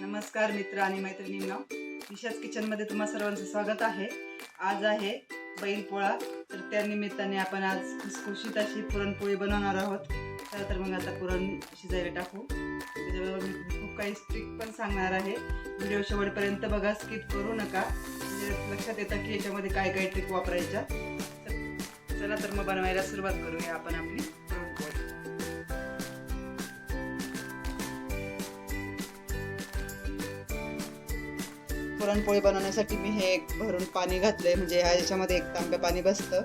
नमस्कार मित्र आणि मैत्रिणींना. निशाच किचनमध्ये तुम्हा सर्वांचं स्वागत आहे. आज आहे बैलपोळा तर त्या निमित्ताने आपण आज खुसखुशीत अशी पुरणपोळी बनवणार आहोत. चला तर मग आता पुरण शिजायला टाकू. त्याच्याबरोबर मी खूप काही स्ट्रिक पण सांगणार आहे. व्हिडिओ शेवटपर्यंत बघा स्किप करू नका. म्हणजे लक्षात येतं की याच्यामध्ये काय काय ट्रिक वापरायच्या चला तर मग बनवायला सुरुवात करूया आपण आपली. पुरणपोळी बनवण्यासाठी मी हे एक भरून पाणी घातलंय. म्हणजे ह्या याच्यामध्ये एक तांब्या पाणी बसतं.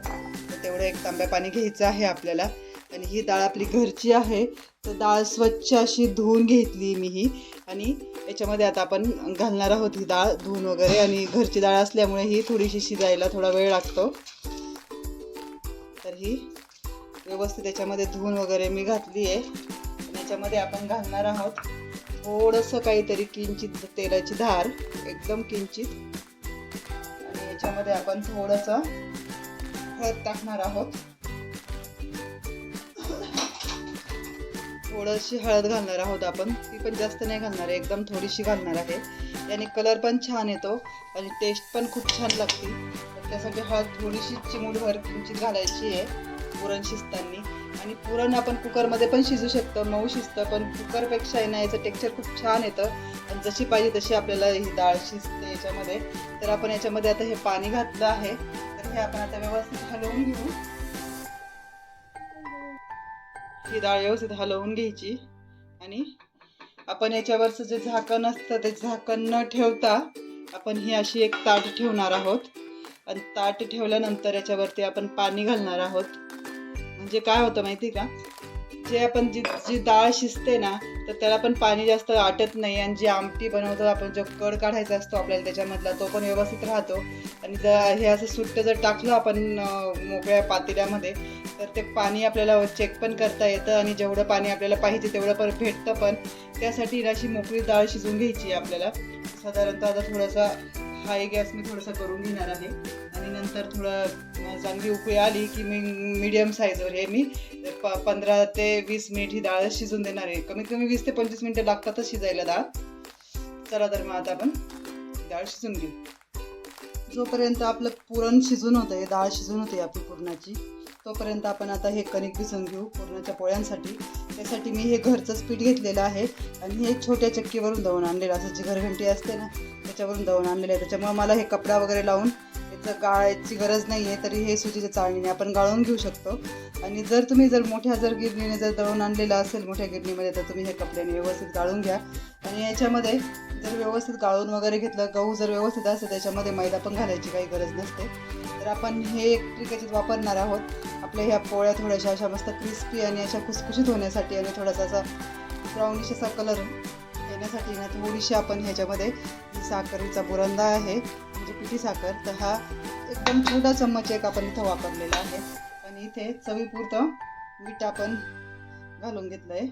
तर तेवढं एक तांब्या पाणी घ्यायचं आहे आपल्याला. आणि ही डाळ आपली घरची आहे. तर डाळ स्वच्छ अशी धुवून घेतली मी ही. आणि याच्यामध्ये आता आपण घालणार आहोत ही डाळ धुवून वगैरे. आणि घरची डाळ असल्यामुळे ही थोडीशी शिजायला थोडा वेळ लागतो. तर ही व्यवस्थित याच्यामध्ये धुवून वगैरे मी घातली आहे याच्यामध्ये आपण घालणार आहोत थोडंसं काहीतरी किंचित तेलाची धार एकदम किंचित. आणि याच्यामध्ये आपण थोडंसं हळद टाकणार आहोत. थोडीशी हळद घालणार आहोत आपण. ती पण जास्त नाही घालणार आहे एकदम थोडीशी घालणार आहे. याने कलर पण छान येतो आणि टेस्ट पण खूप छान लागते. त्यासाठी हळद थोडीशी चिमूटभर किंचित घालायची आहे. पुरण शिजताना. आणि पुरण आपण कुकरमध्ये पण शिजू शकतं मऊ शिजतं पण कुकरपेक्षा आहे ना याचं टेक्स्चर खूप छान येतं. आणि जशी पाहिजे तशी आपल्याला ही डाळ शिजते याच्यामध्ये. तर आपण याच्यामध्ये आता हे पाणी घातलं आहे. तर हे आपण आता व्यवस्थित हलवून घेऊ. ही डाळ व्यवस्थित हलवून घ्यायची. आणि आपण याच्यावरचं जे झाकण असतं ते झाकण न ठेवता आपण ही अशी एक ताट ठेवणार आहोत. आणि ताट ठेवल्यानंतर याच्यावरती आपण पाणी घालणार आहोत. म्हणजे काय होतं माहिती का? जे आपण जी जी डाळ शिजते ना तर त्याला पण पाणी जास्त आटत नाही आणि जी आमटी बनवतो आपण जो कड काढायचा असतो आपल्याला त्याच्यामधला तो पण व्यवस्थित राहतो. आणि जर हे असं सुट्ट जर टाकलं आपण मोकळ्या पातेल्यामध्ये तर ते पाणी आपल्याला चेक पण करता येतं आणि जेवढं पाणी आपल्याला पाहिजे तेवढं पण भेटतं पण. त्यासाठी अशी मोकळी डाळ शिजून घ्यायची आहे आपल्याला. साधारणतः आता थोडासा हाय गॅस मी थोडासा करून घेणार आहे. आणि नंतर थोडं चांगली उकळी आली की मी मीडियम साईजवर हे मी. प पंधरा ते वीस मिनिट ही डाळ शिजून देणार आहे. कमीत कमी वीस ते पंचवीस मिनिटं लागतातच शिजायला डाळ. चला तर मग आता आपण डाळ शिजून घेऊ. जोपर्यंत आपलं पुरण शिजून होतं आहे डाळ शिजून होते आपली पुरणाची तोपर्यंत आपण आता हे कणिक भिजून घेऊ पुरणाच्या पोळ्यांसाठी. त्यासाठी मी हे घरचंच पीठ घेतलेलं आहे आणि हे छोट्या चक्कीवरून दळून आणलेलं. असं जी घरघंटी असते ना त्याच्यावरून दळून आणलेलं आहे. त्याच्यामुळे मला हे कपडा वगैरे लावून गाळायची गरज नाही आहे तरी हे सुजीच्या चाळणीने आपण गाळून घेऊ शकतो. आणि जर तुम्ही जर मोठ्या जर गिरणीने जर दळून आणलेलं असेल मोठ्या गिरणीमध्ये तर तुम्ही हे कपड्याने व्यवस्थित गाळून घ्या. आणि याच्यामध्ये जर व्यवस्थित गाळून वगैरे घेतलं गहू जर व्यवस्थित असेल त्याच्यामध्ये मैदा पण घालायची काही गरज नसते. तर आपण हे एक ट्रिक वापरणार आहोत. आपल्या ह्या पोळ्या थोड्याशा अशा मस्त क्रिस्पी आणि अशा खुसखुशीत होण्यासाठी आणि थोडासा असा ब्राउनिश असा कलर येण्यासाठी ना थोडीशी आपण ह्याच्यामध्ये साखरेचा बुरंदा आहे. पिठी साखर तर हा एकदम छोटा चम्मच एक आपण इथं वापरलेला आहे. आणि इथे चवीपुरतं मीठ आपण घालून घेतलं आहे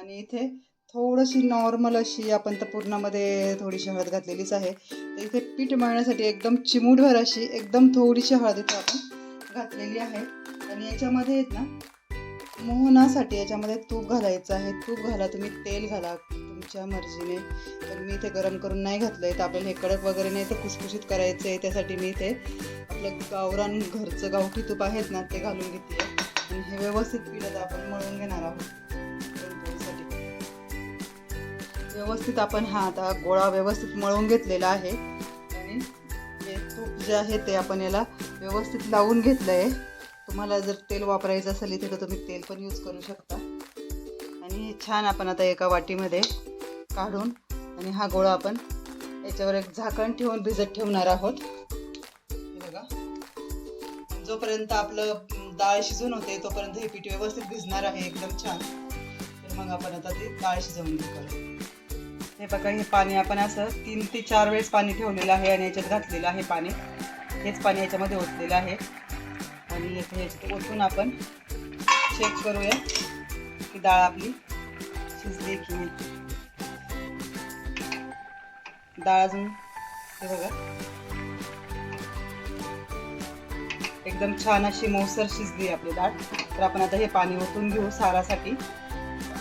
आणि इथे थोडीशी नॉर्मल अशी आपण तर पूर्णामध्ये थोडीशी हळद घातलेलीच आहे. तर इथे पीठ मळण्यासाठी एकदम चिमूटभर अशी एकदम थोडीशी हळद इथं आपण घातलेली आहे. आणि याच्यामध्ये आहेत ना मोहनासाठी याच्यामध्ये तूप घालायचं आहे. तूप घाला तुम्ही तेल घाला तुमच्या मर्जीने. तर मी इथे गरम करून नाही घातलं आहे तर आपल्याला हे कडक वगैरे नाही तर कुसकुशीत करायचं आहे त्यासाठी मी इथे आपलं गावरान घरचं गावठी तूप आहेत ना ते घालून घेते. आणि हे व्यवस्थित पीठ आता आपण मळून घेणार आहोत. व्यवस्थित आपण हा आता गोळा व्यवस्थित मळून घेतलेला आहे. आणि हे तूप जे आहे ते आपण याला व्यवस्थित लावून घेतलं आहे तुम्हाला जर तेल वापरायचं असेल इथे तर तुम्ही तेल पण यूज करू शकता. आणि हे छान आपण आता एका वाटीमध्ये काढून आणि हा गोळा आपण याच्यावर एक झाकण ठेवून भिजत ठेवणार आहोत. बघा. जोपर्यंत आपलं डाळ शिजून होते तोपर्यंत हे पीठ व्यवस्थित भिजणार आहे एकदम छान. तर मग आपण आता ते डाळ शिजवून घेऊ हे बघा हे पाणी आपण असं तीन ते चार वेळेस पाणी ठेवलेलं आहे आणि याच्यात घातलेलं आहे पाणी. हेच पाणी याच्यामध्ये ओतलेलं आहे. आणि याचं ओतून आपण चेक करूया की डाळ आपली शिजली की नाही. डाळ अजून हे बघा. एकदम छान अशी मोसर शिजली आपली डाळ. तर आपण आता हे पाणी ओतून घेऊ सारासाठी.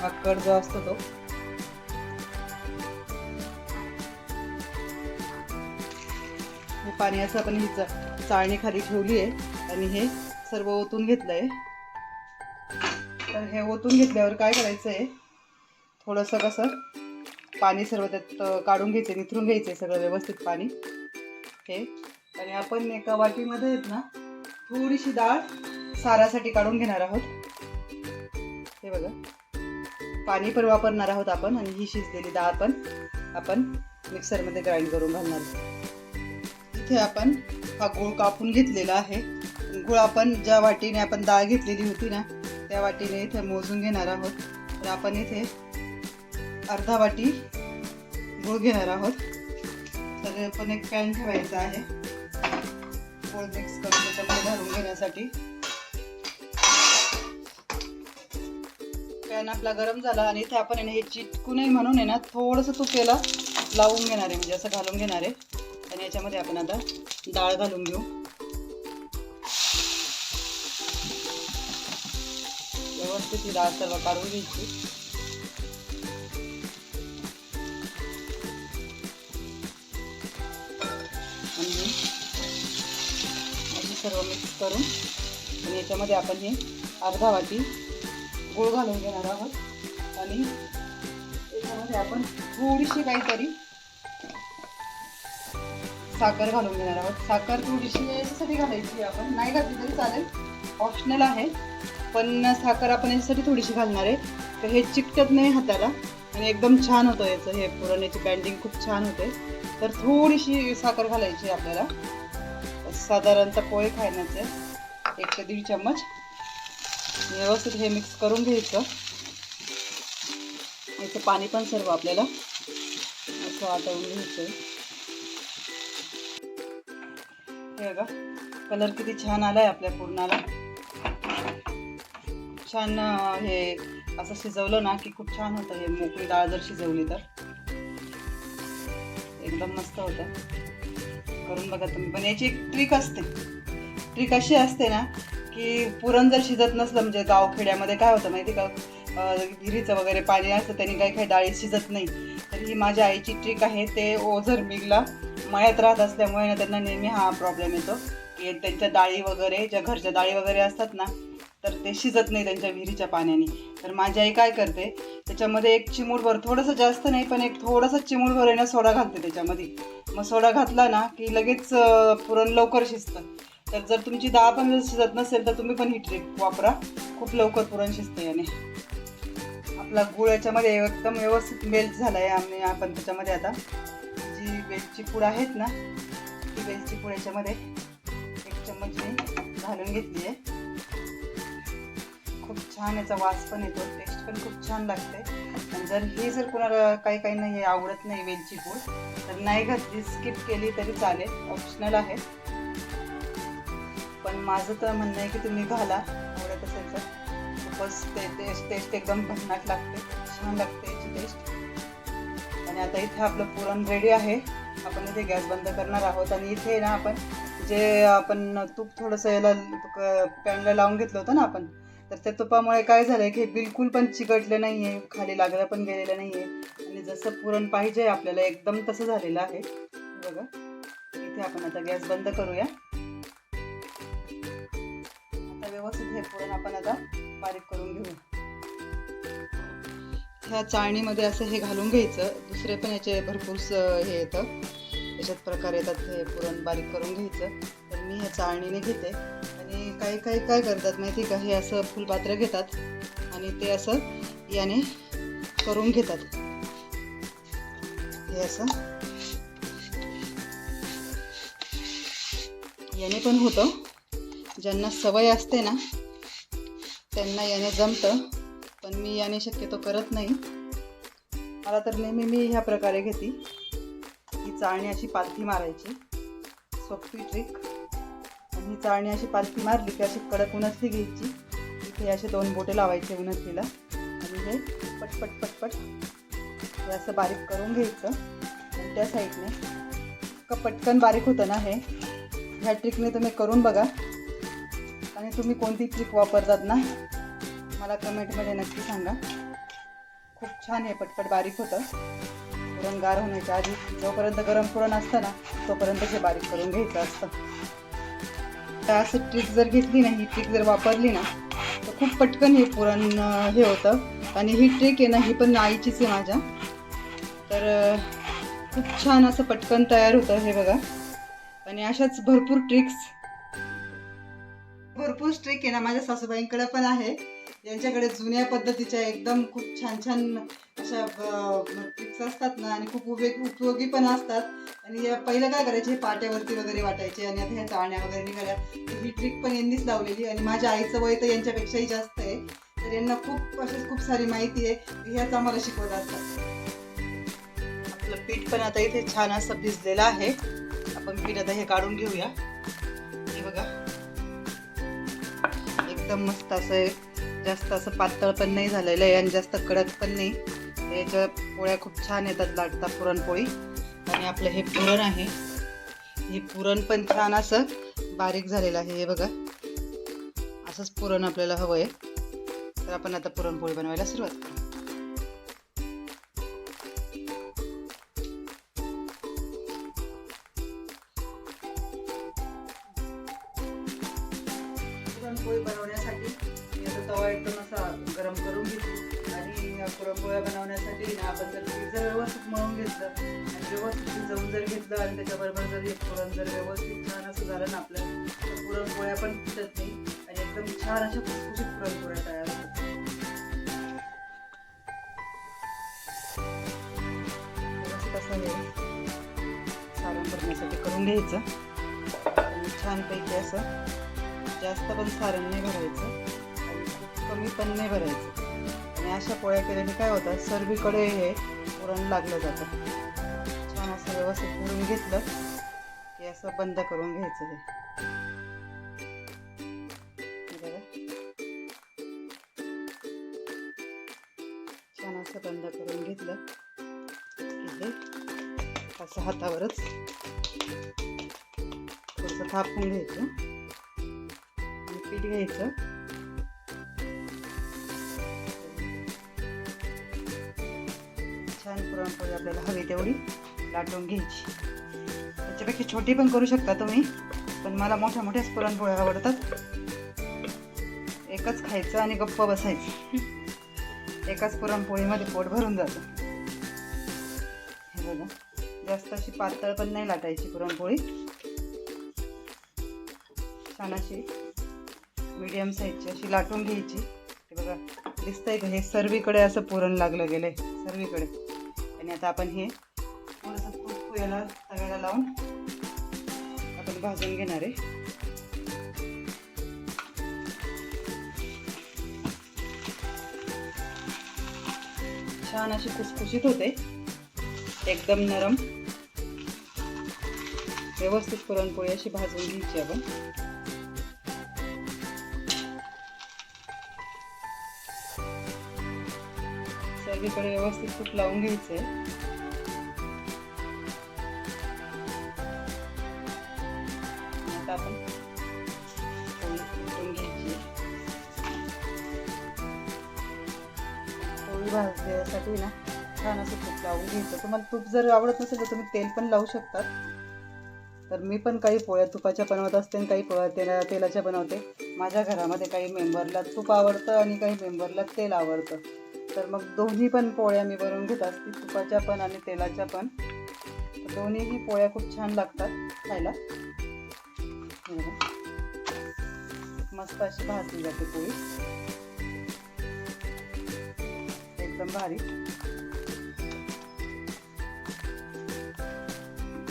आकड कड जो असतो तो. पाणी असं आपण ही चाळणी खाली ठेवली आहे. आणि हे सर्व ओतून घेतलं आहे तर हे ओतून घेतल्यावर काय करायचं आहे थोडंसं कसं पाणी सर्व त्यात काढून घ्यायचं निथरून घ्यायचं आहे सगळं व्यवस्थित पाणी. हे. आणि आपण एका वाटीमध्ये आहेत ना थोडीशी डाळ सारासाठी काढून घेणार आहोत. हे बघा. पाणी पण वापरणार आहोत आपण आणि ही शिजलेली डाळ पण आपण मिक्सरमध्ये ग्राइंड करून घालणार आहोत. इथे आपण हा गूळ कापून घेतलेला आहे. गूळ आपण ज्या वाटीने आपण डाळ घेतलेली होती ना त्या वाटीने इथे मोजून घेणार आहोत. तर आपण इथे अर्धा वाटी गूळ घेणार आहोत. तर पण एक पॅन ठेवायचा आहे. गुळ मिक्स करून त्याच्यामध्ये घालून घेण्यासाठी. पॅन आपला गरम झाला आणि इथे आपण हे चिटकू नये म्हणून आहे ना थोडंसं तुपेला लावून घेणार आहे. म्हणजे असं घालून घेणार आहे. आणि याच्यामध्ये आपण आता डाळ घालून घेऊ. व्यवस्थित ही डाळ सर्व काढून घ्यायची. आणि सर्व मिक्स करून आणि याच्यामध्ये आपण हे अर्धा वाटी गूळ घालून घेणार आहोत. आणि याच्यामध्ये आपण थोडीशी काहीतरी साखर घालून घेणार आहोत. साखर थोडीशी याच्यासाठी घालायची आपण. नाही घातली तरी चालेल. ऑप्शनल आहे. पण साखर आपण याच्यासाठी थोडीशी घालणार आहे. तर हे चिकटत नाही हाताला. आणि एकदम छान होतं याचं हे पुरवण्याची बँडिंग खूप छान होते. तर थोडीशी साखर घालायची आपल्याला. साधारणतः पोहे खाण्याचे एक ते दीड चम्मच. व्यवस्थित हे मिक्स करून घ्यायचं. याचं पाणी पण सर्व आपल्याला असं वाटवून घ्यायचं हे बघा. कलर किती छान आलाय आपल्या पूर्णाला. छान हे असं शिजवलं ना की खूप छान होतं हे मोकळी डाळ जर शिजवली तर. एकदम मस्त होतं. करून बघा तुम्ही. पण याची एक ट्रिक असते. ट्रिक अशी असते ना की पुरण जर शिजत नसलं म्हणजे गावखेड्यामध्ये काय होतं माहिती का? विहिरीचं वगैरे पाणी असतं त्यांनी काही काही डाळी शिजत नाही. तर ही माझ्या आईची ट्रिक आहे. ते ओझर मिगला मळ्यात राहत असल्यामुळे ना त्यांना नेहमी हा प्रॉब्लेम येतो. की त्यांच्या डाळी वगैरे ज्या घरच्या डाळी वगैरे असतात ना तर ते शिजत नाही त्यांच्या विहिरीच्या पाण्याने. तर माझी आई काय करते त्याच्यामध्ये एक चिमूटभर थोडंसं जास्त नाही पण एक थोडंसं चिमूटभर आहे ना सोडा घालते त्याच्यामध्ये. मग सोडा घातला ना की लगेच पुरण लवकर शिजतं. तर जर तुमची डाळ पण जर शिजत नसेल तर तुम्ही पण ही ट्रिक वापरा. खूप लवकर पुरण शिजतं याने. आपला गुळ याच्यामध्ये एकदम व्यवस्थित मेल्ट झाला आहे आम्ही आपण त्याच्यामध्ये आता जी वेलची पूड आहेत ना ती वेलची पूड याच्यामध्ये एक चम्मच मी घालून घेतली आहे. छान याचा वास पण येतो टेस्ट पण खूप छान लागते. आणि जर हे जर कोणाला काही काही नाही आवडत नाही वेलची पूड तर नाही घातली स्किप केली तरी चालेल ऑप्शनल आहे. पण माझं तर म्हणणं आहे की तुम्ही घाला आवडत असेल तर. खूपच ते टेस्ट टेस्ट एकदम भन्नाट लागते छान लागते याची टेस्ट आणि आता इथे आपलं पुरण रेडी आहे. आपण इथे गॅस बंद करणार आहोत. आणि इथे ना आपण जे आपण तूप थोडंसं याला पॅनला लावून घेतलं होतं ना आपण तर त्या तुपामुळे काय झालं की बिलकुल पण चिकटलं नाही आहे खाली लागलं पण गेलेलं नाही आहे आणि जसं पुरण पाहिजे आपल्याला एकदम तसं झालेलं आहे. बघा इथे आपण आता गॅस बंद करूया. आता व्यवस्थित हे पुरण आपण आता बारीक करून घेऊ ह्या चाळणीमध्ये असं हे घालून घ्यायचं. दुसरे पण याचे भरपूर हे येतं. याच्यात प्रकार येतात हे पुरण बारीक करून घ्यायचं. तर मी ह्या चाळणीने घेते. काही काही काय करतात माहिती का? हे असं फुलपात्र घेतात आणि ते असं याने करून घेतात. हे असं. याने पण होतं. ज्यांना सवय असते ना त्यांना याने जमतं. पण मी याने शक्यतो करत नाही. मला तर नेहमी मी ह्या प्रकारे घेते. ही चाळणी अशी पालथी मारायची. सोपी ट्रिक ही चाळणी अशी पालखी मारली की अशी कडक उन्हातली घ्यायची. इथे असे दोन बोटे लावायचे उन्हातलीला आणि हे पटपट पटपट हे असं बारीक करून घ्यायचं. आणि त्या साईडने इतकं पटकन बारीक होतं ना हे. ह्या ट्रिकने तुम्ही करून बघा. आणि तुम्ही कोणती ट्रिक वापरतात ना मला कमेंटमध्ये नक्की सांगा. खूप छान आहे पटपट बारीक होतं. पुरण गार होण्याच्या आधी जोपर्यंत गरम पुरण असतं ना तोपर्यंत हे बारीक करून घ्यायचं असतं. तर असं ट्रिक जर घेतली ना ही ट्रिक जर वापरली ना तर खूप पटकन हे पुरण हे होतं. आणि ही ट्रिक आहे ना ही पण आईचीच आहे माझ्या. तर खूप छान असं पटकन तयार होतं हे बघा. आणि अशाच भरपूर ट्रिक्स भरपूर ट्रिक आहे ना माझ्या सासूबाईंकडे पण आहे. यांच्याकडे जुन्या पद्धतीच्या एकदम खूप छान छान अशा टिप्स असतात ना आणि खूप उपयोग उपयोगी पण असतात. आणि या पहिलं काय करायचे हे पाट्यावरती वगैरे वाटायचे आणि आता ह्या चाळण्या वगैरे निघाल्या. ही ट्रिक पण यांनीच लावलेली आणि माझ्या आईचं वय तर यांच्यापेक्षाही जास्त आहे. तर यांना खूप अशी खूप सारी माहिती आहे. ह्याच आम्हाला शिकवत असतात. आपलं पीठ पण आता इथे छान असं भिजलेलं आहे. आपण पीठ आता हे काढून घेऊया. हे बघा. एकदम मस्त असं आहे जास्त असं पातळ पण नाही झालेलं आहे आणि जास्त कडक पण नाही. याच्या पोळ्या खूप छान येतात लाटता पुरणपोळी. आणि आपलं हे पुरण आहे. हे पुरण पण छान असं बारीक झालेलं आहे. हे बघा. असंच पुरण आपल्याला हवं आहे. तर आपण आता पुरणपोळी बनवायला सुरुवात करू. पुरणपोळी बनवण्यासाठी तवा एकदम असा गरम करून घेतली. आणि पुरणपोळ्या बनवण्यासाठी आपण जर जर व्यवस्थित मळून घेतलं आणि व्यवस्थित शिजवून जर घेतलं आणि त्याच्याबरोबर जर हे पुरण जर व्यवस्थित छान असं झालं ना आपलं तर पुरणपोळ्या पण फुटत नाही. आणि एकदम छान अशा खुसखुशीत पुरणपोळ्या तयार होतात. सारण करण्यासाठी करून घ्यायचं. आणि छानपैकी असं जास्त पण सारण नाही भरायचं. कमी पण नाही भरायचं. आणि अशा पोळ्या केल्याने काय होतं सर्वीकडे हे पुरण लागलं जातं. छान असं व्यवस्थित पुरून घेतलं की असं बंद करून घ्यायचं हे. छान असं बंद करून घेतलं. की हे असं हातावरच थोडंसं थापून घ्यायचं. आणि पीठ घ्यायचं. छान पुरणपोळी आपल्याला हवी तेवढी लाटून घ्यायची. त्याच्यापेक्षा छोटी पण करू शकता तुम्ही पण मला मोठ्या मोठ्याच पुरणपोळ्या आवडतात. एकच खायचं आणि गप्प बसायचं. एकाच पुरणपोळीमध्ये पोट भरून जातं. हे बघा जास्त अशी पातळ पण नाही लाटायची पुरणपोळी. छान अशी मीडियम साईजची अशी लाटून घ्यायची. ते बघा दिसतंय का हे सर्वीकडे असं पुरण लागलं गेलंय सर्वीकडे. आणि आता आपण हे थोडंसं तूप याला तव्याला लावून आपण भाजून घेणार आहे. छान अशी खुसखुशीत होते. एकदम नरम. व्यवस्थित पुरणपोळी अशी भाजून घ्यायची आपण. सर्वीकडे व्यवस्थित तूप लावून घ्यायचे आता आपण उलटून घ्यायची. पोळी भाजण्यासाठी ना छान असं तूप लावून घ्यायचं. तुम्हाला तूप जर आवडत नसेल तर तुम्ही तेल पण लावू शकतात. तर मी पण काही पोळ्या तुपाच्या बनवत असते आणि काही पोळ्या तेला तेलाच्या बनवते. माझ्या घरामध्ये काही मेंबरला तूप आवडतं आणि काही मेंबरला तेल आवडतं. तर मग दोन्ही पण पोळ्या मी बनवून घेत असते. तुपाच्या पण आणि तेलाच्या पण. दोन्हीही पोळ्या खूप छान लागतात खायला. मस्त अशी भाजली जाते पोळी. एकदम भारी.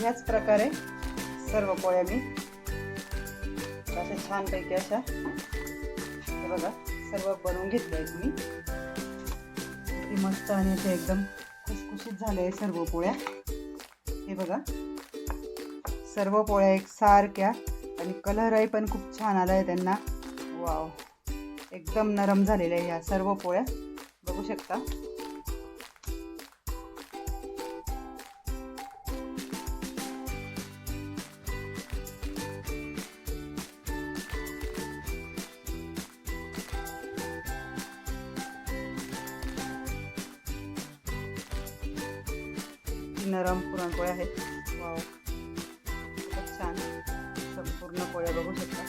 ह्याच प्रकारे सर्व पोळ्या मी अशा छानपैकी अशा हे बघा सर्व बनवून घेतल्या आहेत मी. मस्त आणि अशा एकदम खुसखुशीत झाले सर्व पोळ्या. हे बघा. सर्व पोळ्या एक सारख्या आणि कलरही पण खूप छान आला आहे त्यांना. वाव एकदम नरम झालेल्या ह्या सर्व पोळ्या. बघू शकता. किती नरम पुरणपोळ्या आहेत. वाव. खूपच छान. संपूर्ण पोळ्या बघू शकता.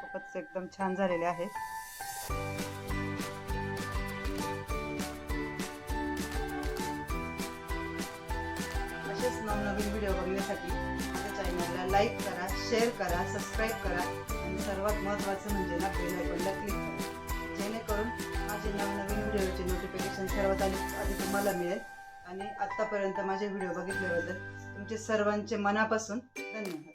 खूपच एकदम छान झालेल्या आहेत. असेच नवनवीन व्हिडिओ बघण्यासाठी माझ्या चॅनलला लाईक करा शेअर करा सबस्क्राईब करा. आणि सर्वात महत्त्वाचं म्हणजे ना बेल आयकॉनला क्लिक करा. जेणेकरून माझे नवनवीन व्हिडिओचे नोटिफिकेशन सर्वात आधी तुम्हाला मिळेल. आणि आत्तापर्यंत माझे व्हिडिओ बघितल्याबद्दल तुमचे सर्वांचे मनापासून धन्यवाद.